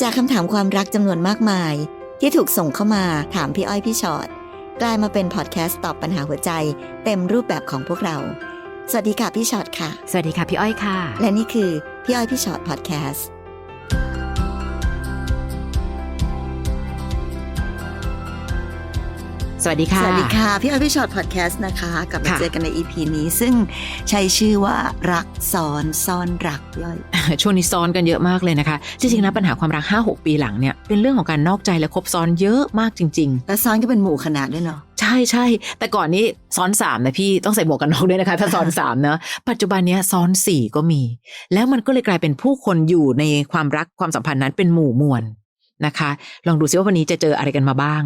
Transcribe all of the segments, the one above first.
จากคำถามความรักจำนวนมากมาย ที่ถูกส่งเข้ามาถามพี่อ้อยพี่ชอ็อตกลายมาเป็นพอดแคสต์ตอบปัญหาหัวใจ เต็มรูปแบบของพวกเรา สวัสดีค่ะพี่ชอ็อตค่ะ สวัสดีค่ะพี่อ้อยค่ะ และนี่คือพี่อ้อยพี่ชอ็อตพอดแคสต์ สวัสดีค่ะ สวัสดีค่ะ พี่อ้อยพี่ชอ็อตพอดแคสต์นะคะ กลับมาค่ะเจอกันใน EP นี้ ซึ่งใช้ชื่อว่ารักซ้อนซ่อนรักพี่อ้อย ช่วงนี้ซ้อนกันเยอะมากเลยนะคะ จริงๆนะปัญหาความรัก 5-6 ปีหลังเนี่ย เป็นเรื่องของการนอกใจและคบซ้อนเยอะมากจริงแล้วซ้อนก็เป็นหมู่ขนาดด้วยเนาะๆใช่ใช่แต่ก่อนนี้ซ้อนสามนะพี่ต้องใส่หมวกกันน็อกด้วยนะคะ ถ้าซ้อนสามเนอะปัจจุบันเนี้ยซ้อนสี่ก็มี แล้วมันก็เลยกลายเป็นผู้คนอยู่ในความรักความสัมพันธ์นั้นเป็นหมู่มวล นะคะ ลองดูซิว่าวันนี้จะเจออะไรกันมาบ้าง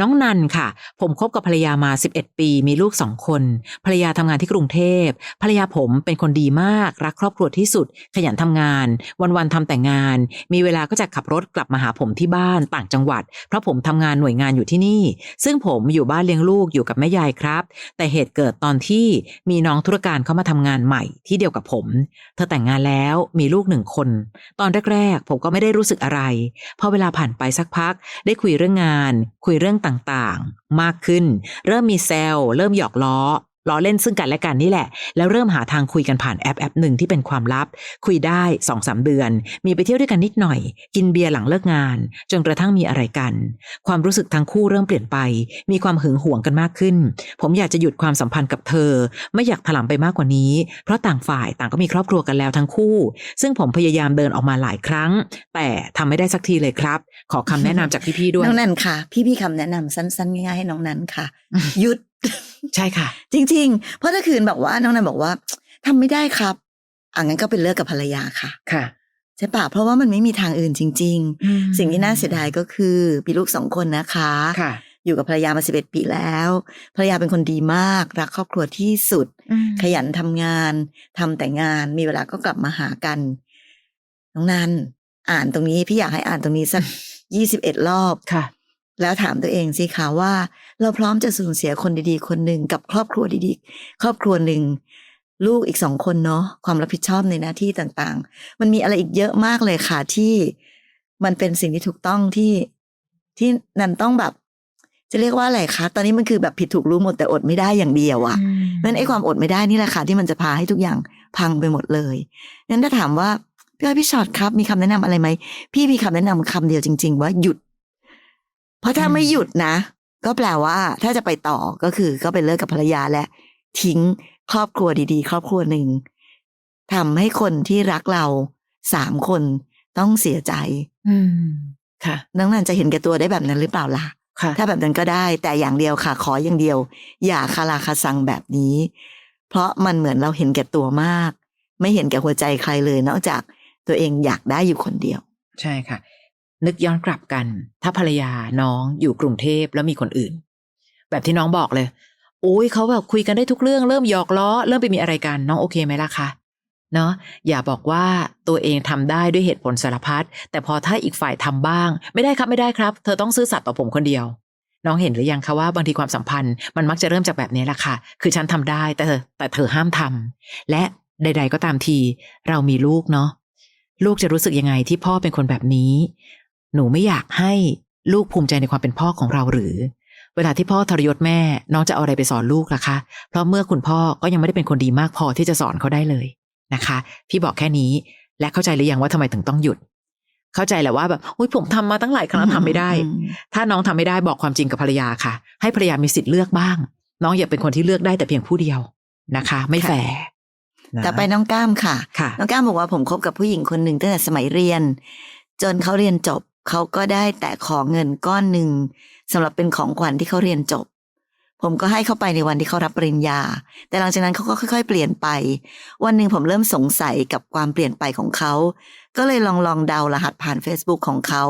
น้องนันค่ะ ผมคบกับภรรยามา 11 ปี มีลูกสองคน ภรรยาทำงานที่กรุงเทพ ภรรยาผมเป็นคนดีมาก รักครอบครัวที่สุด ขยันทำงาน วันๆทำแต่งาน มีเวลาก็จะขับรถกลับมาหาผมที่บ้านต่างจังหวัด เพราะผมทำงานหน่วยงานอยู่ที่นี่ ซึ่งผมอยู่บ้านเลี้ยงลูกอยู่กับแม่ยายครับ แต่เหตุเกิดตอนที่มีน้องธุรการเข้ามาทำงานใหม่ที่เดียวกับผม เธอแต่งงานแล้วมีลูกหนึ่งคน ตอนแรกๆผมก็ไม่ได้รู้สึกอะไรพอเวลาผ่านไปสักพัก ได้คุยเรื่องงาน คุยเรื่องต่างๆ มากขึ้น เริ่มมีแซวเริ่มหยอกล้อ ล้อเล่นซึ่งกันและกันนี่แหละ แล้วเริ่มหาทางคุยกันผ่านแอปแอปหนึ่งที่เป็นความลับ คุยได้สองสามเดือน มีไปเที่ยวด้วยกันนิดหน่อย กินเบียร์หลังเลิกงาน จนกระทั่งมีอะไรกัน ความรู้สึกทั้งคู่เริ่มเปลี่ยนไป มีความหึงหวงกันมากขึ้น ผมอยากจะหยุดความสัมพันธ์กับเธอ ไม่อยากถลำไปมากกว่านี้ เพราะต่างฝ่ายต่างก็มีครอบครัวกันแล้วทั้งคู่ ซึ่งผมพยายามเดินออกมาหลายครั้ง แต่ทำไม่ได้สักทีเลยครับ ขอคำแนะนำจากพี่ๆด้วยน้องนันค่ะ พี่พี่ๆคำแนะนำสั้นๆง่ายๆให้น้องนันค่ะ หยุด ใช่ค่ะ จริง ๆ เพราะถ้าคืนบอกว่าน้องนันบอกว่าทำไม่ได้ครับอะงั้นก็เป็นเลิกกับภรรยาค่ะค่ะใช่ปะเพราะว่ามันไม่มีทางอื่นจริง ๆ สิ่งที่น่าเสียดายก็คือมีลูกสองคนนะคะค่ะ อยู่กับภรรยามาสิบเอ็ดปีแล้ว ภรรยาเป็นคนดีมาก รักครอบครัวที่สุด ขยันทำงานทำแต่งานมีเวลาก็กลับมาหากันน้องนันอ่านตรงนี้พี่อยากให้อ่านตรงนี้สักยี่สิบเอ็ดรอบค่ะ แล้วถามตัวเองสิคะว่า เราพร้อมจะสูญเสียคนดีๆ คนหนึ่งกับครอบครัวดีๆ ครอบครัวหนึ่งลูกอีกสองคนเนาะความรับผิดชอบในหน้าที่ต่างๆ มันมีอะไรอีกเยอะมากเลยค่ะที่มันเป็นสิ่งที่ถูกต้องที่ที่นันต้องแบบ จะเรียกว่าอะไรคะตอนนี้มันคือแบบผิดถูกรู้หมดแต่อดไม่ได้อย่างเดียวอะเพราะฉะนั้นไอ้ความอดไม่ได้นี่แหละค่ะที่มันจะพาให้ทุกอย่างพังไปหมดเลยงั้นถ้าถามว่าพี่อ้อยพี่ชอตครับ มีคำแนะนำอะไรไหมพี่มีคำแนะนำคำเดียวจริง ๆ ว่าหยุดเพ ราะถ้าอืมไม่หยุดนะ ก็แปลว่าถ้าจะไปต่อก็คือ ก็ไปเลิกกับภรรยาและ ทิ้งครอบครัวดีๆ ครอบครัวหนึ่งทำให้คนที่รักเราสามคนต้องเสียใจ อืมค่ะน้องนันจะเห็นแก่ตัวได้แบบนั้นหรือเปล่าล่ะค่ะ ถ้าแบบนั้นก็ได้ แต่อย่างเดียวค่ะ ขออย่างเดียว อย่าคาราคาซังแบบนี้ เพราะมันเหมือนเราเห็นแก่ตัวมาก ไม่เห็นแก่หัวใจใครเลย นอกจากตัวเองอยากได้อยู่คนเดียว ใช่ค่ะ นึกย้อนกลับกัน ถ้าภรรยาน้องอยู่กรุงเทพแล้วมีคนอื่น แบบที่น้องบอกเลยโอ้ยเขาแบบคุยกันได้ทุกเรื่องเริ่มหยอกล้อ เริ่มไปมีอะไรกันน้องโอเคไหมล่ะคะเนาะอย่าบอกว่าตัวเองทำได้ด้วยเหตุผลสารพัดแต่พอถ้าอีกฝ่ายทำบ้าง ไม่ได้ครับไม่ได้ครับ เธอต้องซื่อสัตย์ต่อผมคนเดียว น้องเห็นหรือยังคะว่าบางทีความสัมพันธ์มันมักจะเริ่มจากแบบนี้แหละค่ะ คือฉันทำได้แต่เธอแต่เธอห้ามทำและใด ๆ ก็ตามที เรามีลูกเนาะลูกจะรู้สึกยังไงที่พ่อเป็นคนแบบนี้ หนูไม่อยากให้ลูกภูมิใจในความเป็นพ่อของเราหรือ เวลาที่พ่อทรยศแม่ น้องจะเอาอะไรไปสอนลูกล่ะคะ เพราะเมื่อคุณพ่อก็ยังไม่ได้เป็นคนดีมากพอที่จะสอนเขาได้เลยนะคะ พี่บอกแค่นี้และเข้าใจหรือยังว่าทำไมถึงต้องหยุด เข้าใจแหละว่าแบบอุ้ยผมทำมาตั้งหลายครั้งแล้วทำไม่ได้อืมถ้าน้องทำไม่ได้บอกความจริงกับภรรยาค่ะ ให้ภรรยามีสิทธิ์เลือกบ้าง น้องอย่าเป็นคนที่เลือกได้แต่เพียงผู้เดียวนะคะ ไม่แฟร์นะต่อไปน้องก้ามค่ะค่ะ น้องก้ามบอกว่าผมคบกับผู้หญิงคนหนึ่งตั้งแต่สมัยเรียน จนเขาเรียนจบ เขาก็ได้แต่ขอเงินก้อนหนึ่งสำหรับเป็นของขวัญที่เขาเรียนจบ ผมก็ให้เขาไปในวันที่เขารับปริญญา แต่หลังจากนั้นเขาก็ค่อย ๆ เปลี่ยนไป วันหนึ่งผมเริ่มสงสัยกับความเปลี่ยนไปของเขา ก็เลยลองลองเดารหัสผ่าน Facebook ของเขา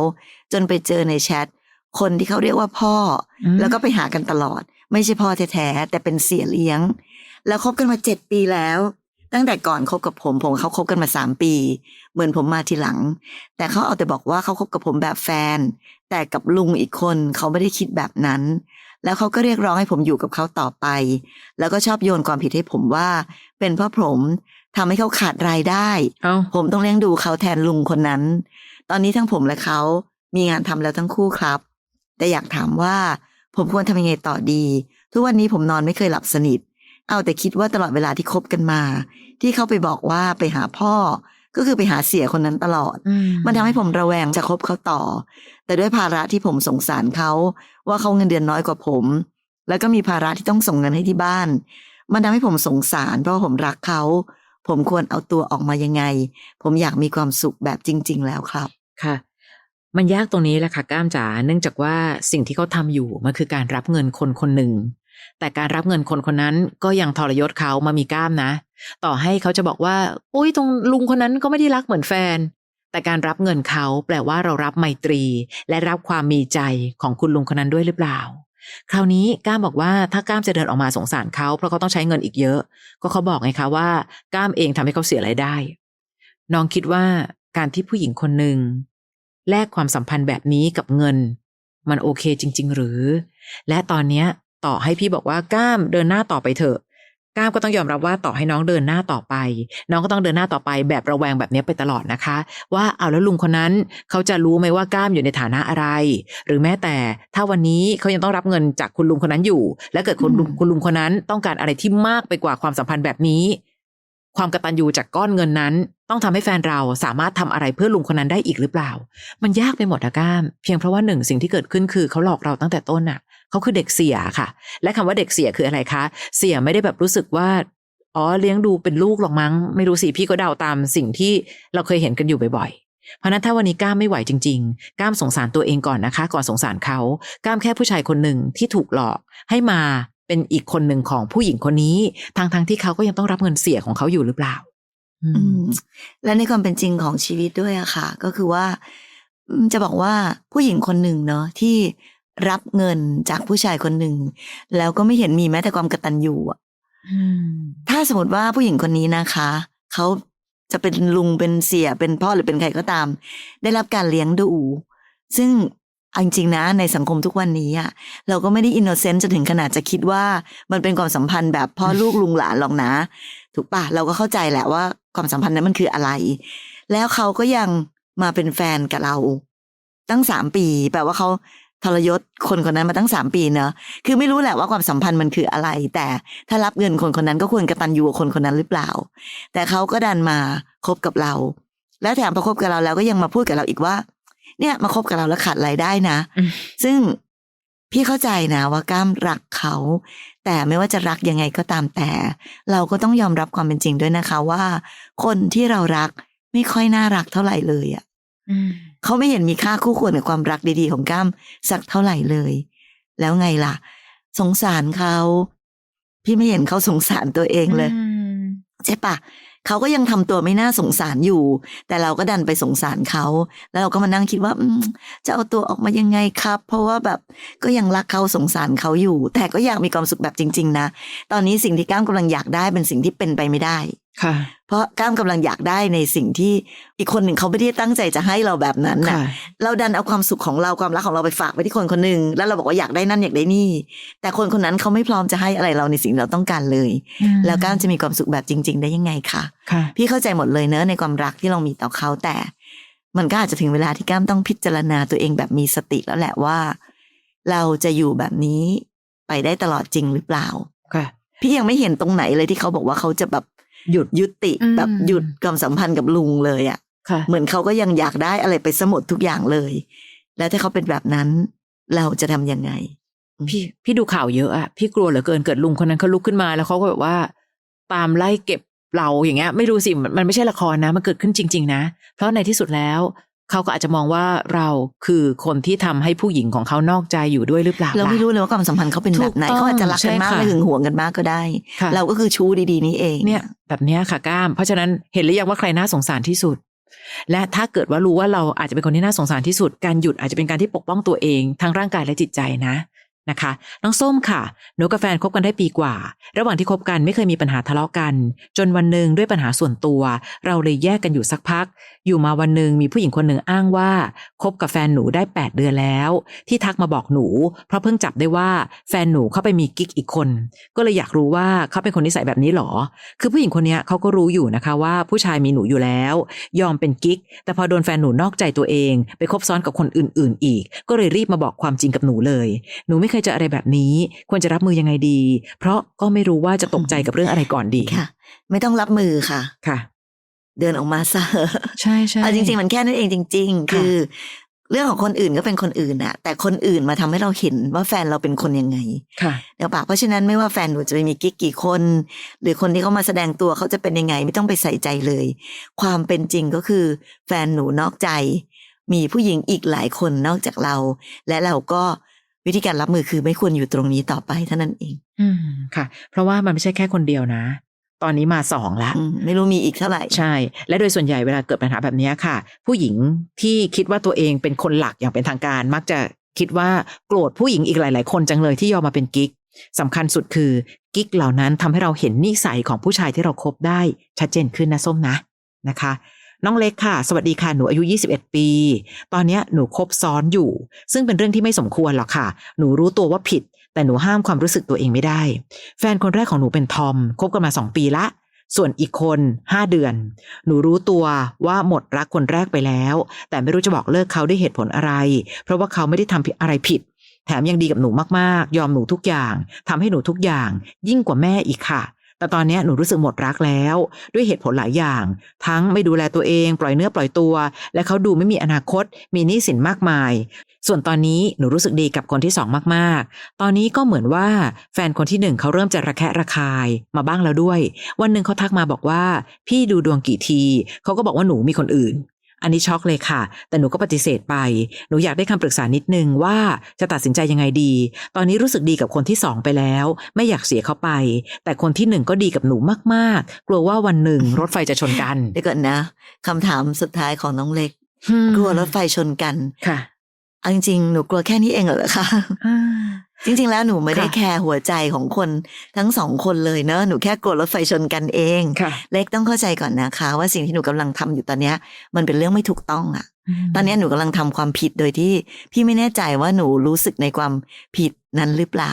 จนไปเจอในแชทคนที่เขาเรียกว่าพ่ออมแล้วก็ไปหากันตลอด ไม่ใช่พ่อแท้ๆแต่เป็นเสียเลี้ยง แล้วคบกันมาเจ็ดปีแล้ว ตั้งแต่ก่อนคบกับผมผมกับเขาคบกันมาสามปี เหมือนผมมาทีหลัง แต่เขาเอาแต่บอกว่าเขาคบกับผมแบบแฟน แต่กับลุงอีกคนเขาไม่ได้คิดแบบนั้น แล้วเขาก็เรียกร้องให้ผมอยู่กับเขาต่อไป แล้วก็ชอบโยนความผิดให้ผมว่า เป็นเพราะผมทำให้เขาขาดรายได้เอ้าผมต้องเลี้ยงดูเขาแทนลุงคนนั้น ตอนนี้ทั้งผมและเขามีงานทำแล้วทั้งคู่ครับ แต่อยากถามว่าผมควรทำยังไงต่อดี ทุกวันนี้ผมนอนไม่เคยหลับสนิท เอาแต่คิดว่าตลอดเวลาที่คบกันมา ที่เขาไปบอกว่าไปหาพ่อ ก็คือไปหาเสียคนนั้นตลอด มันทำให้ผมระแวงจะคบเขาต่อ แต่ด้วยภาระที่ผมสงสารเขา ว่าเขาเงินเดือนน้อยกว่าผม แล้วก็มีภาระที่ต้องส่งเงินให้ที่บ้าน มันทำให้ผมสงสาร เพราะว่าผมรักเขา ผมควรเอาตัวออกมายังไง ผมอยากมีความสุขแบบจริง ๆ แล้วครับค่ะมันยากตรงนี้แหละค่ะก้ามจ๋าเนื่องจากว่าสิ่งที่เขาทำอยู่มันคือการรับเงินคนคนหนึ่ง แต่การรับเงินคนคนนั้นก็ยังทรยศเขามามีก้ามนะ ต่อให้เขาจะบอกว่าโอ้ยตรงลุงคนนั้นก็ไม่ได้รักเหมือนแฟน แต่การรับเงินเขาแปลว่าเรารับไมตรี และรับความมีใจของคุณลุงคนนั้นด้วยหรือเปล่า คราวนี้ก้ามบอกว่าถ้าก้ามจะเดินออกมาสงสารเขาเพราะเขาต้องใช้เงินอีกเยอะ ก็เขาบอกไงคะว่าก้ามเองทำให้เขาเสียรายได้ น้องคิดว่าการที่ผู้หญิงคนหนึ่งแลกความสัมพันธ์แบบนี้กับเงิน มันโอเคจริง ๆ หรือ และตอนเนี้ย ต่อให้พี่บอกว่าก้ามเดินหน้าต่อไปเถอะก้ามก็ต้องยอมรับว่าต่อให้น้องเดินหน้าต่อไป น้องก็ต้องเดินหน้าต่อไปแบบระแวงแบบนี้ไปตลอดนะคะ ว่าเอาแล้วลุงคนนั้นเขาจะรู้ไหมว่าก้ามอยู่ในฐานะอะไร หรือแม้แต่ถ้าวันนี้เขายังต้องรับเงินจากคุณลุงคนนั้นอยู่ และเกิดคุณลุงอืมคุณลุงคนนั้นต้องการอะไรที่มากไปกว่าความสัมพันธ์แบบนี้ ความกตัญญูจากก้อนเงินนั้น ต้องทำให้แฟนเราสามารถทำอะไรเพื่อลุงคนนั้นได้อีกหรือเปล่า มันยากไปหมดอะก้าม เพียงเพราะว่าหนึ่งสิ่งที่เกิดขึ้นคือเขาหลอกเราตั้งแต่ต้นอะ เขาคือเด็กเสียค่ะ และคำว่าเด็กเสียคืออะไรคะ เสียไม่ได้แบบรู้สึกว่าอ๋อเลี้ยงดูเป็นลูกหรอกมั้ง ไม่รู้สิพี่ก็เดาตามสิ่งที่เราเคยเห็นกันอยู่บ่อยๆ เพราะนั้นถ้าวันนี้ก้ามไม่ไหวจริง ๆ ก้ามสงสารตัวเองก่อนนะคะ ก่อนสงสารเขาก้ามแค่ผู้ชายคนหนึ่งที่ถูกหลอกให้มาเป็นอีกคนหนึ่งของผู้หญิงคนนี้ทางทางๆที่เขาก็ยังต้องรับเงินเสียของเขาอยู่หรือเปล่าอืมและในความเป็นจริงของชีวิตด้วยอะค่ะ ก็คือว่าจะบอกว่าผู้หญิงคนหนึ่งเนาะที่ รับเงินจากผู้ชายคนหนึ่ง แล้วก็ไม่เห็นมีแม้แต่ความกตัญญูอะถ้าสมมติว่าผู้หญิงคนนี้นะคะ เขาจะเป็นลุงเป็นเสียเป็นพ่อหรือเป็นใครก็ตาม ได้รับการเลี้ยงดู ซึ่งเอาจริงๆนะในสังคมทุกวันนี้อะเราก็ไม่ได้อินโนเซนต์จนถึงขนาดจะคิดว่ามันเป็นความสัมพันธ์แบบพ่อลูกลุงหลานหรอกนะ ถูกปะเราก็เข้าใจแหละว่าความสัมพันธ์นั้นมันคืออะไร แล้วเขาก็ยังมาเป็นแฟนกับเรา ตั้งสามปีแปลว่าเขา ทรยศคนคนนั้นมาตั้งสามปีเนอะคือไม่รู้แหละว่าความสัมพันธ์มันคืออะไร แต่ถ้ารับเงินคนคนนั้นก็ควรกระตันยูกับคนคนนั้นหรือเปล่า แต่เขาก็ดันมาคบกับเรา และแถมพอคบกับเราแล้วก็ยังมาพูดกับเราอีกว่า เนี่ยมาคบกับเราแล้วขาดรายได้นะอืมซึ่งพี่เข้าใจนะว่าก้ามรักเขา แต่ไม่ว่าจะรักยังไงก็ตามแต่ เราก็ต้องยอมรับความเป็นจริงด้วยนะคะว่า คนที่เรารักไม่ค่อยน่ารักเท่าไหร่เลยอะ เขาไม่เห็นมีค่าคู่ควรกับความรักดีๆของก้ามสักเท่าไหร่เลย แล้วไงล่ะ สงสารเขาพี่ไม่เห็นเขาสงสารตัวเองเลยใช่ปะเขาก็ยังทำตัวไม่น่าสงสารอยู่ แต่เราก็ดันไปสงสารเขา แล้วเราก็มานั่งคิดว่าอืมจะเอาตัวออกมายังไงครับ เพราะว่าแบบก็ยังรักเขาสงสารเขาอยู่ แต่ก็อยากมีความสุขแบบจริง ๆ นะ ตอนนี้สิ่งที่ก้ามกำลังอยากได้เป็นสิ่งที่เป็นไปไม่ได้ ค่ะ เพราะก้ามกำลังอยากได้ในสิ่งที่อีกคนหนึ่งเขาไม่ได้ตั้งใจจะให้เราแบบนั้นน่ะค่ะเราดันเอาความสุขของเราความรักของเราไปฝากไว้ที่คนคนหนึ่งแล้วเราบอกว่าอยากได้นั่นอยากได้นี่ แต่คนคนนั้นเขาไม่พร้อมจะให้อะไรเราในสิ่งที่เราต้องการเลย แล้วก้ามจะมีความสุขแบบจริง ๆ ได้ยังไงคะค่ะ พี่เข้าใจหมดเลยเนอะในความรักที่เรามีต่อเขาแต่ มันก็อาจจะถึงเวลาที่ก้ามต้องพิจารณาตัวเองแบบมีสติแล้วแหละว่า เราจะอยู่แบบนี้ไปได้ตลอดจริงหรือเปล่าค่ะ พี่ยังไม่เห็นตรงไหนเลยที่เขาบอกว่าเขาจะแบบ หยุดยุติอืมแบบหยุดความสัมพันธ์กับลุงเลยอะ่ะค่ะ เหมือนเขาก็ยังอยากได้อะไรไปสมดทุกอย่างเลย แล้วถ้าเขาเป็นแบบนั้น เราจะทำยังไง พี่พี่ดูข่าวเยอะอะพี่กลัวเหลือเกินเกิดลุงคนนั้นเขาลุกขึ้นมาแล้วเขาก็แบบว่าตามไล่เก็บเราอย่างเงี้ย ไม่รู้สิมันมันไม่ใช่ละครนะ มันเกิดขึ้นจริง ๆ นะ เพราะในที่สุดแล้ว เขาก็อาจจะมองว่าเราคือคนที่ทำให้ผู้หญิงของเขานอกใจอยู่ด้วยหรือเปล่าเราไม่ล่ะรู้เลยว่าความสัมพันธ์เขาเป็นแบบไหนถูกต้องเขาอาจจะรักกันมากใช่ค่ะและหึงหวงกันมากก็ได้ค่ะเราก็คือชู้ดีๆนี่เองเนี่ย แบบเนี้ยค่ะก้าม เพราะฉะนั้นเห็นหรือยังว่าใครน่าสงสารที่สุด และถ้าเกิดว่ารู้ว่าเราอาจจะเป็นคนที่น่าสงสารที่สุด การหยุดอาจจะเป็นการที่ปกป้องตัวเองทั้งร่างกายและจิตใจนะ นะคะ น้องส้มค่ะ หนูกับแฟนคบกันได้ปีกว่า ระหว่างที่คบกันไม่เคยมีปัญหาทะเลาะกัน จนวันหนึ่งด้วยปัญหาส่วนตัว เราเลยแยกกันอยู่สักพัก อยู่มาวันหนึ่งมีผู้หญิงคนหนึ่งอ้างว่าคบกับแฟนหนูได้ 8 เดือนแล้ว ที่ทักมาบอกหนู เพราะเพิ่งจับได้ว่าแฟนหนูเข้าไปมีกิ๊กอีกคน ก็เลยอยากรู้ว่าเขาเป็นคนนิสัยแบบนี้หรอ คือผู้หญิงคนนี้เขาก็รู้อยู่นะคะว่าผู้ชายมีหนูอยู่แล้ว ยอมเป็นกิ๊ก แต่พอโดนแฟนหนูนอกใจตัวเอง ไปคบซ้อนกับคนอื่น ๆ อีก ก็เลยรีบมาบอกความจริงกับหนูเลย หนูไม่เคยเจออะไรแบบนี้ ควรจะรับมือยังไงดี เพราะก็ไม่รู้ว่าจะตกใจกับเรื่องอะไรก่อนดีค่ะ ไม่ต้องรับมือค่ะค่ะ เดินออกมาซะใช่ใช่เอาจริง ๆ มันแค่นั้นเองจริงๆค่ะคือเรื่องของคนอื่นก็เป็นคนอื่นอะแต่คนอื่นมาทำให้เราเห็นว่าแฟนเราเป็นคนยังไง ค่ะเดี๋ยวปะเพราะฉะนั้นไม่ว่าแฟนหนูจะไปมีกิ๊กกี่คน หรือคนที่เขามาแสดงตัวเขาจะเป็นยังไง ไม่ต้องไปใส่ใจเลย ความเป็นจริงก็คือ แฟนหนูนอกใจ มีผู้หญิงอีกหลายคนนอกจากเรา และเราก็ วิธีการรับมือคือไม่ควรอยู่ตรงนี้ต่อไปเท่านั้นเอง อืมค่ะ เพราะว่ามันไม่ใช่แค่คนเดียวนะ ตอนนี้มาสองละอืมไม่รู้มีอีกเท่าไหร่ ใช่ และโดยส่วนใหญ่เวลาเกิดปัญหาแบบนี้ค่ะ ผู้หญิงที่คิดว่าตัวเองเป็นคนหลักอย่างเป็นทางการ มักจะคิดว่าโกรธผู้หญิงอีกหลาย ๆ คนจังเลยที่ยอมมาเป็นกิ๊กสำคัญสุดคือกิ๊กเหล่านั้นทำให้เราเห็นนิสัยของผู้ชายที่เราคบได้ชัดเจนขึ้นนะส้มนะนะคะ น้องเล็กค่ะ สวัสดีค่ะ หนูอายุ 21 ปี ตอนนี้หนูคบซ้อนอยู่ ซึ่งเป็นเรื่องที่ไม่สมควรหรอกค่ะ หนูรู้ตัวว่าผิด แต่หนูห้ามความรู้สึกตัวเองไม่ได้ แฟนคนแรกของหนูเป็นทอม คบกันมาสองปีละ ส่วนอีกคนห้าเดือน หนูรู้ตัวว่าหมดรักคนแรกไปแล้ว แต่ไม่รู้จะบอกเลิกเขาด้วยเหตุผลอะไร เพราะว่าเขาไม่ได้ทำอะไรผิด แถมยังดีกับหนูมากๆ ยอมหนูทุกอย่างทำให้หนูทุกอย่าง ยิ่งกว่าแม่อีกค่ะ แต่ตอนนี้หนูรู้สึกหมดรักแล้ว ด้วยเหตุผลหลายอย่าง ทั้งไม่ดูแลตัวเองปล่อยเนื้อปล่อยตัว และเขาดูไม่มีอนาคต มีหนี้สินมากมาย ส่วนตอนนี้หนูรู้สึกดีกับคนที่สองมากๆ ตอนนี้ก็เหมือนว่าแฟนคนที่หนึ่งเขาเริ่มจะระแคะระคายมาบ้างแล้วด้วย วันหนึ่งเขาทักมาบอกว่า พี่ดูดวงกี่ทีเขาก็บอกว่าหนูมีคนอื่น อันนี้ช็อกเลยค่ะ แต่หนูก็ปฏิเสธไป หนูอยากได้คำปรึกษานิดนึงว่าจะตัดสินใจยังไงดี ตอนนี้รู้สึกดีกับคนที่สองไปแล้ว ไม่อยากเสียเขาไป แต่คนที่หนึ่งก็ดีกับหนูมากๆ กลัวว่าวันหนึ่งรถไฟจะชนกันเดี๋ยวก่อนนะคำถามสุดท้ายของน้องเล็ก กลัวรถไฟชนกันค่ะเอาจริงๆหนูกลัวแค่นี้เองเหรอคะ จริง ๆ แล้วหนูไม่ได้ค่ะแคร์หัวใจของคนทั้งสองคนเลยเนอะหนูแค่กลัวรถไฟชนกันเองค่ะเล็กต้องเข้าใจก่อนนะคะ ว่าสิ่งที่หนูกำลังทำอยู่ตอนเนี้ย มันเป็นเรื่องไม่ถูกต้องอะตอนเนี้ยหนูกำลังทำความผิดโดยที่ พี่ไม่แน่ใจว่าหนูรู้สึกในความผิดนั้นหรือเปล่า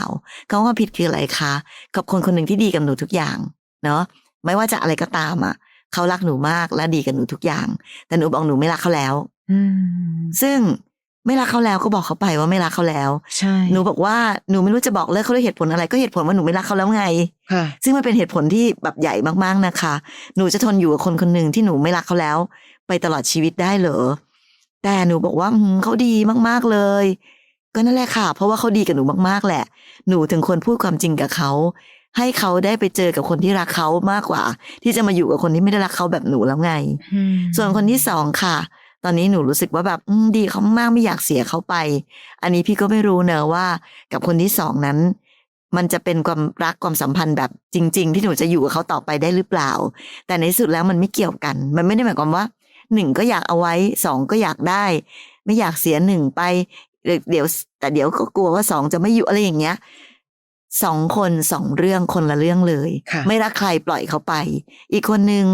คำว่าผิดคืออะไรคะกับคนคนหนึ่งที่ดีกับหนูทุกอย่างเนาะไม่ว่าจะอะไรก็ตามอะเขารักหนูมากและดีกับหนูทุกอย่าง แต่หนูบอกหนูไม่รักเขาแล้วอืมซึ่ง ไม่รักเขาแล้วก็บอกเขาไปว่าไม่รักเขาแล้ว ใช่ หนูบอกว่าหนูไม่รู้จะบอกเลิกเขาด้วยเหตุผลอะไรก็เหตุผลว่าหนูไม่รักเขาแล้วไง ค่ะ ซึ่งมันเป็นเหตุผลที่แบบใหญ่มากๆนะคะ หนูจะทนอยู่กับคนคนหนึ่งที่หนูไม่รักเขาแล้ว ไปตลอดชีวิตได้เหรอ แต่หนูบอกว่าอืมเขาดีมากๆเลย ก็นั่นแหละค่ะ เพราะว่าเขาดีกับหนูมากๆแหละ หนูถึงควรพูดความจริงกับเขา ให้เขาได้ไปเจอกับคนที่รักเขามากกว่า ที่จะมาอยู่กับคนที่ไม่ได้รักเขาแบบหนูแล้วไง ส่วนคนที่สองค่ะ ตอนนี้หนูรู้สึกว่าแบบอืมดีเขามากไม่อยากเสียเขาไป อันนี้พี่ก็ไม่รู้เนอะว่า กับคนที่สองนั้น มันจะเป็นความรักความสัมพันธ์แบบจริง ๆ ที่หนูจะอยู่กับเขาต่อไปได้หรือเปล่า แต่ในที่สุดแล้วมันไม่เกี่ยวกัน มันไม่ได้หมายความว่าหนึ่งก็อยากเอาไว้สองก็อยากได้ ไม่อยากเสียหนึ่งไปเดี๋ยวเดี๋ยวแต่เดี๋ยวก็กลัวว่าสองจะไม่อยู่อะไรอย่างเงี้ยสองคนสองเรื่องคนละเรื่องเลยค่ะไม่รักใครปล่อยเขาไป อีกคนนึง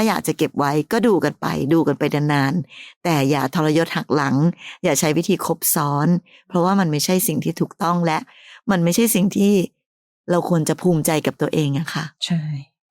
ถ้าอยากจะเก็บไว้ก็ดูกันไป ดูกันไปนานๆแต่อย่าทรยศหักหลัง อย่าใช้วิธีคบซ้อน เพราะว่ามันไม่ใช่สิ่งที่ถูกต้องและ มันไม่ใช่สิ่งที่เราควรจะภูมิใจกับตัวเองอะค่ะ ใช่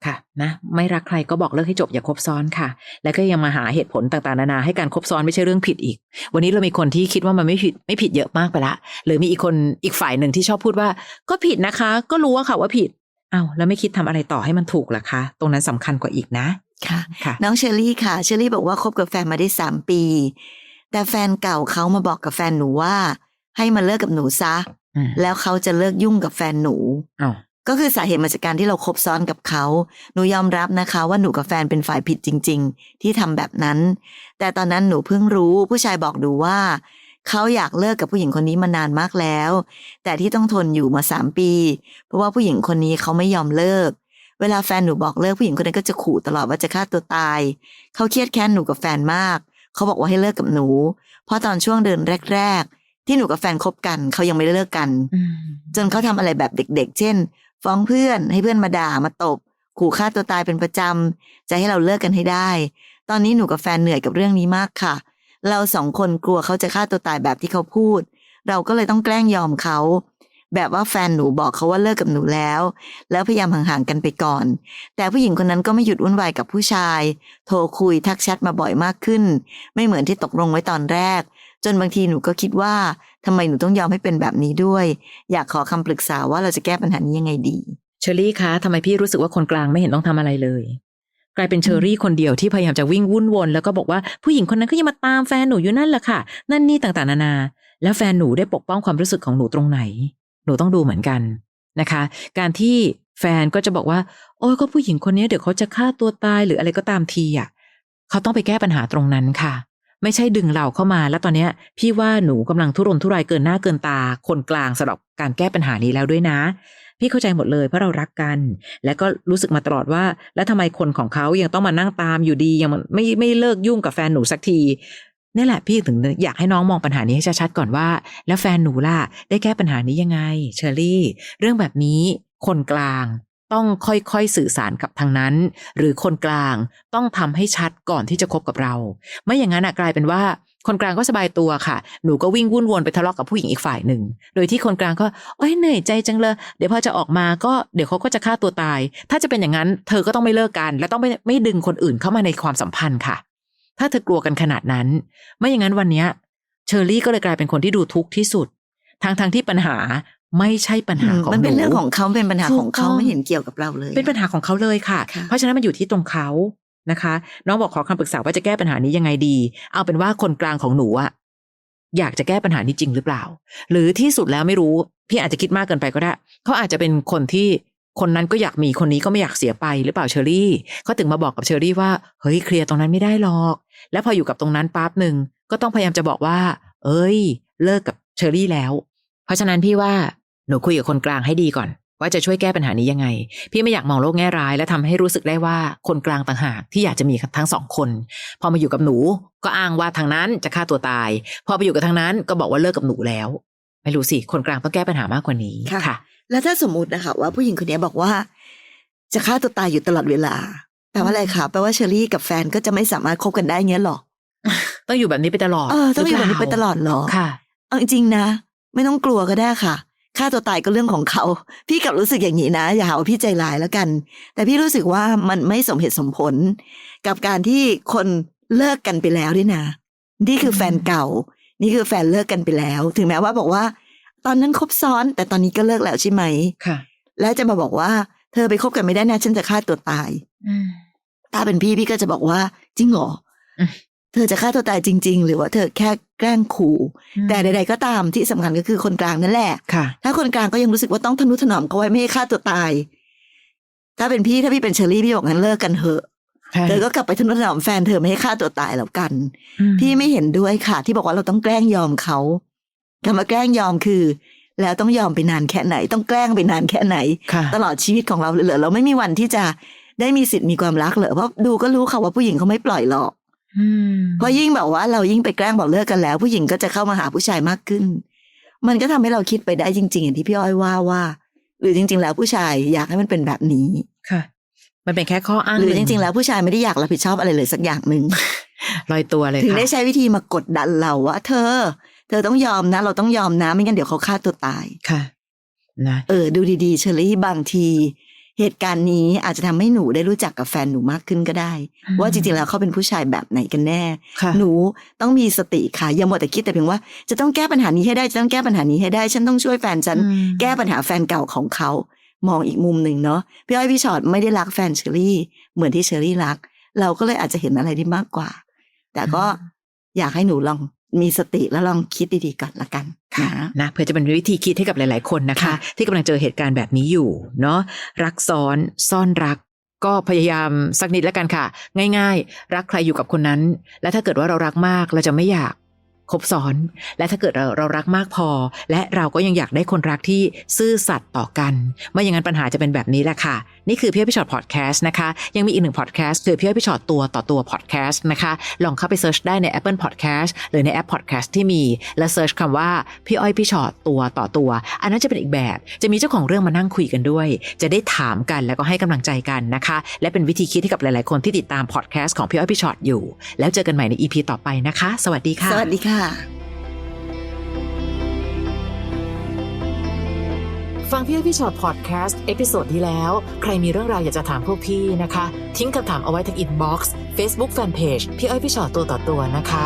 ค่ะนะไม่รักใครก็บอกเลิกให้จบอย่าคบซ้อนค่ะ แล้วก็ยังมาหาเหตุผลต่างๆนานาให้การคบซ้อนไม่ใช่เรื่องผิดอีก วันนี้เรามีคนที่คิดว่ามันไม่ผิดไม่ผิดเยอะมากไปละหรือมีอีกคนอีกฝ่ายหนึ่งที่ชอบพูดว่า ก็ผิดนะคะ ก็รู้ว่าค่ะว่าผิดเอ้าแล้วไม่คิดทำอะไรต่อให้มันถูกล่ะคะ ตรงนั้นสำคัญกว่าอีกนะ ค่ะค่ะ น้องเชอรี่ค่ะ เชอรี่บอกว่าคบกับแฟนมาได้สามปี แต่แฟนเก่าเขามาบอกกับแฟนหนูว่า ให้มาเลิกกับหนูซะอืมแล้วเขาจะเลิกยุ่งกับแฟนหนูอ้าวก็คือสาเหตุมาจากการที่เราคบซ้อนกับเขา หนูยอมรับนะคะ ว่าหนูกับแฟนเป็นฝ่ายผิดจริง ๆ ที่ทำแบบนั้น แต่ตอนนั้นหนูเพิ่งรู้ผู้ชายบอกหนูว่า เขาอยากเลิกกับผู้หญิงคนนี้มานานมากแล้ว แต่ที่ต้องทนอยู่มาสามปี เพราะว่าผู้หญิงคนนี้เขาไม่ยอมเลิก เวลาแฟนหนูบอกเลิกผู้หญิงคนนั้นก็จะขู่ตลอดว่าจะฆ่าตัวตาย เขาเครียดแค้นหนูกับแฟนมาก เขาบอกว่าให้เลิกกับหนู เพราะตอนช่วงเดินแรก ๆ ที่หนูกับแฟนคบกันเขายังไม่ได้เลิกกันอืมจนเขาทำอะไรแบบเด็ก ๆ เช่น ฟ้องเพื่อนให้เพื่อนมาด่ามาตบ ขู่ฆ่าตัวตายเป็นประจำจะให้เราเลิกกันให้ได้ ตอนนี้หนูกับแฟนเหนื่อยกับเรื่องนี้มากค่ะ เราสองคนกลัวเขาจะฆ่าตัวตายแบบที่เขาพูด เราก็เลยต้องแกล้งยอมเขา แบบว่าแฟนหนูบอกเขาว่าเลิกกับหนูแล้ว แล้วพยายามห่างๆกันไปก่อน แต่ผู้หญิงคนนั้นก็ไม่หยุดวุ่นวายกับผู้ชาย โทรคุยทักแชทมาบ่อยมากขึ้น ไม่เหมือนที่ตกลงไว้ตอนแรก จนบางทีหนูก็คิดว่าทำไมหนูต้องยอมให้เป็นแบบนี้ด้วย อยากขอคำปรึกษาว่าเราจะแก้ปัญหานี้ยังไงดี เชอรี่คะทำไมพี่รู้สึกว่าคนกลางไม่เห็นต้องทำอะไรเลย กลายเป็นเชอรี่คนเดียวที่พยายามจะวิ่งวุ่นวนแล้วก็บอกว่าผู้หญิงคนนั้นก็ยังมาตามแฟนหนูอยู่นั่นแหละค่ะ นั่นนี่ต่างๆนานา แล้วแฟนหนูได้ปกป้องความรู้สึกของหนูตรงไหน หนูต้องดูเหมือนกันนะคะ การที่แฟนก็จะบอกว่า โอ้ยก็ผู้หญิงคนนี้เดี๋ยวเขาจะฆ่าตัวตายหรืออะไรก็ตามทีอะเขาต้องไปแก้ปัญหาตรงนั้นค่ะ ไม่ใช่ดึงเราเข้ามาแล้วตอนเนี้ย พี่ว่าหนูกำลังทุรนทุรายเกินหน้าเกินตา คนกลางสำหรับการแก้ปัญหานี้แล้วด้วยนะ พี่เข้าใจหมดเลยเพราะเรารักกัน และก็รู้สึกมาตลอดว่า แล้วทำไมคนของเขายังต้องมานั่งตามอยู่ดียังไม่ไม่เลิกยุ่งกับแฟนหนูสักที นี่แหละพี่ถึงอยากให้น้องมองปัญหานี้ให้ชัดๆก่อนว่า แล้วแฟนหนูล่ะได้แก้ปัญหานี้ยังไง เชอรี่ เรื่องแบบนี้คนกลางต้องค่อยๆสื่อสารกับทางนั้น หรือคนกลางต้องทำให้ชัดก่อนที่จะคบกับเรา ไม่อย่างนั้นอะกลายเป็นว่าคนกลางก็สบายตัวค่ะ หนูก็วิ่งวุ่นวนไปทะเลาะกับผู้หญิงอีกฝ่ายหนึ่ง โดยที่คนกลางก็โอ้ยเหนื่อยใจจังเลย เดี๋ยวพอจะออกมาก็เดี๋ยวเขาก็จะฆ่าตัวตาย ถ้าจะเป็นอย่างนั้น เธอก็ต้องไม่เลิกกัน และต้องไม่ไม่ดึงคนอื่นเข้ามาในความสัมพันธ์ค่ะ ถ้าเธอกลัวกันขนาดนั้น ไม่อย่างนั้นวันเนี้ยเชอรี่ก็เลยกลายเป็นคนที่ดูทุกข์ที่สุดทางทางๆที่ปัญหาไม่ใช่ปัญหาของมันเป็นหเรื่องของเขาเป็นปัญหาของเขาถูกต้องไม่เห็นเกี่ยวกับเราเลย เป็นปัญหาของเขาเลยค่ะค่ะ เพราะฉะนั้นมันอยู่ที่ตรงเขานะคะ น้องบอกขอคำปรึกษาว่าจะแก้ปัญหานี้ยังไงดี เอาเป็นว่าคนกลางของหนูอะอยากจะแก้ปัญหานี้จริงหรือเปล่า หรือที่สุดแล้วไม่รู้ พี่อาจจะคิดมากเกินไปก็ได้ เขาอาจจะเป็นคนที่ คนนั้นก็อยากมีคนนี้ก็ไม่อยากเสียไปหรือเปล่าเชอรี่เขาถึงมาบอกกับเชอรี่ว่าเฮ้ยเคลียร์ตรงนั้นไม่ได้หรอก แล้วพออยู่กับตรงนั้นปั๊บหนึ่งก็ต้องพยายามจะบอกว่า เอ้ย เลิกกับเชอรี่แล้ว เพราะฉะนั้นพี่ว่าหนูคุยกับคนกลางให้ดีก่อน ว่าจะช่วยแก้ปัญหานี้ยังไง พี่ไม่อยากมองโลกแง่ร้าย และทำให้รู้สึกได้ว่าคนกลางต่างหากที่อยากจะมีทั้งสองคน พอมาอยู่กับหนูก็อ้างว่าทางนั้นจะฆ่าตัวตาย พอไปอยู่กับทางนั้นก็บอกว่าเลิกกับหนูแล้ว ไม่รู้สิคนกลางต้องแก้ปัญหามากกว่านี้ค่ะค่ะ แล้วถ้าสมมตินะคะว่าผู้หญิงคนนี้บอกว่า จะฆ่าตัวตายอยู่ตลอดเวลาแปลว่าอะไรคะแปลว่าเชอรี่กับแฟนก็จะไม่สามารถคบกันได้เงี้ยหรอต้องอยู่แบบนี้ไปตลอดเออต้องอยู่แบบนี้หไปรืเปตลอดเหรอค่ะเอาจริงๆนะ ไม่ต้องกลัวก็ได้ค่ะฆ่าตัวตายก็เรื่องของเขา พี่กลับรู้สึกอย่างนี้นะ อย่าหาว่าพี่ใจร้ายแล้วกัน แต่พี่รู้สึกว่ามันไม่สมเหตุสมผล กับการที่คนเลิกกันไปแล้วด้วยนะ นี่คือแฟนเก่า นี่คือแฟนเลิกกันไปแล้ว ถึงแม้ว่าบอกว่า ตอนนั้นคบซ้อนแต่ตอนนี้ก็เลิกแล้วใช่ไหมค่ะ แล้วจะมาบอกว่า เธอไปคบกันไม่ได้นะฉันจะฆ่าตัวตายอืมถ้าเป็นพี่พี่ก็จะบอกว่า จริงเหรออมเธอจะฆ่าตัวตายจริง ๆ หรือว่าเธอแค่แกล้งขู่ แต่ใด ๆ ก็ตามที่สำคัญก็คือคนกลางนั่นแหละค่ะ ถ้าคนกลางก็ยังรู้สึกว่าต้องทนุถนอมเขาไว้ไม่ให้ฆ่าตัวตาย ถ้าเป็นพี่ถ้าพี่เป็นเชอรี่พี่บอกงั้นเลิกกันเถอะเธอก็กลับไปทนุถนอมแฟนเธอไม่ให้ฆ่าตัวตายแล้วกัน พี่ไม่เห็นด้วยค่ะ ที่บอกว่าเราต้องแกล้งยอมเขา คำว่าแกล้งยอมคือ แล้วต้องยอมไปนานแค่ไหน ต้องแกล้งไปนานแค่ไหนค่ะตลอดชีวิตของเราเลยเหรอเราไม่มีวันที่จะได้มีสิทธิ์มีความรักเหรอเพราะดูก็รู้ค่ะว่าผู้หญิงเขาไม่ปล่อยหรอกอืมเพราะยิ่งแบบว่าเรายิ่งไปแกล้งบอกเลิกกันแล้ว ผู้หญิงก็จะเข้ามาหาผู้ชายมากขึ้น มันก็ทำให้เราคิดไปได้จริง ๆ อย่างที่พี่อ้อยว่าว่า หรือจริง ๆ แล้วผู้ชายอยากให้มันเป็นแบบนี้ค่ะ มันเป็นแค่ข้ออ้างหรือจนึ่ริง ๆ แล้วผู้ชายไม่ได้อยากรับผิดชอบอะไรเลยสักอย่างหนึ่งลอยตัวเลยถึงค่ะได้ใช้วิธีมากดดันเราว่าเธอ เธอต้องยอมนะ เราต้องยอมนะ ไม่งั้นเดี๋ยวเขาฆ่าตัวตายค่ะ นะเออ ดูดีๆเชอรี่บางที เหตุการณ์นี้อาจจะทำให้หนูได้รู้จักกับแฟนหนูมากขึ้นก็ได้อืมว่าจริงๆแล้วเขาเป็นผู้ชายแบบไหนกันแน่ค่ะหนูต้องมีสติค่ะอย่ามัวแต่คิดแต่เพียงว่าจะต้องแก้ปัญหานี้ให้ได้จะต้องแก้ปัญหานี้ให้ได้ ฉันต้องช่วยแฟนฉันอืมแก้ปัญหาแฟนเก่าของเขามองอีกมุมหนึ่งเนาะพี่อ้อยพี่ชอตไม่ได้รักแฟนเชอรี่ เหมือนที่เชอรี่รัก เราก็เลยอาจจะเห็นอะไรได้มากกว่า แต่ก็อยากให้หนูลอง มีสติแล้วลองคิดดีๆก่อนละกันค่ะนะนะเพื่อจะเป็นวิธีคิดให้กับหลาย ๆ คนนะคะค่ะที่กำลังเจอเหตุการณ์แบบนี้อยู่เนาะรักซ้อนซ่อนรักก็พยายามสักนิดแล้วกันค่ะ ง่าย ๆ รักใครอยู่กับคนนั้น และถ้าเกิดว่าเรารักมากเราจะไม่อยาก คบซ้อน และถ้าเกิดเราเรารักมากพอ และเราก็ยังอยากได้คนรักที่ซื่อสัตย์ต่อกัน ไม่อย่างนั้นปัญหาจะเป็นแบบนี้แหละค่ะ นี่คือพี่อ้อยพี่ชอตพอดแคสต์นะคะ ยังมีอีกหนึ่งพอดแคสต์คือพี่อ้อยพี่ชอตตัวต่อตัวพอดแคสต์นะคะ ลองเข้าไปเซิร์ชได้ใน Apple Podcast หรือในแอปพอดแคสต์ที่มี และเซิร์ชคำว่าพี่อ้อยพี่ชอตตัวต่อตัว อันนั้นจะเป็นอีกแบบ จะมีเจ้าของเรื่องมานั่งคุยกันด้วย จะได้ถามกันแล้วก็ให้กำลังใจกันนะคะ และเป็นวิธีคิดให้กับหลาย ๆ คนที่ติดตามพอดแคสต์ของพี่อ้อยพี่ชอตอยู่ แล้วเจอกันใหม่ใน EP ต่อไปนะคะ สวัสดีค่ะสวัสดีค่ะฟังพี่อ้อยพี่ชอตพอดแคสต์เอพิโซดที่แล้ว ใครมีเรื่องราวอยากจะถามพวกพี่นะคะ ทิ้งคำถามเอาไว้ที่อินบ็อกซ์เฟซบุ๊กแฟนเพจพี่อ้อยพี่ชอตตัวต่อตัวนะคะ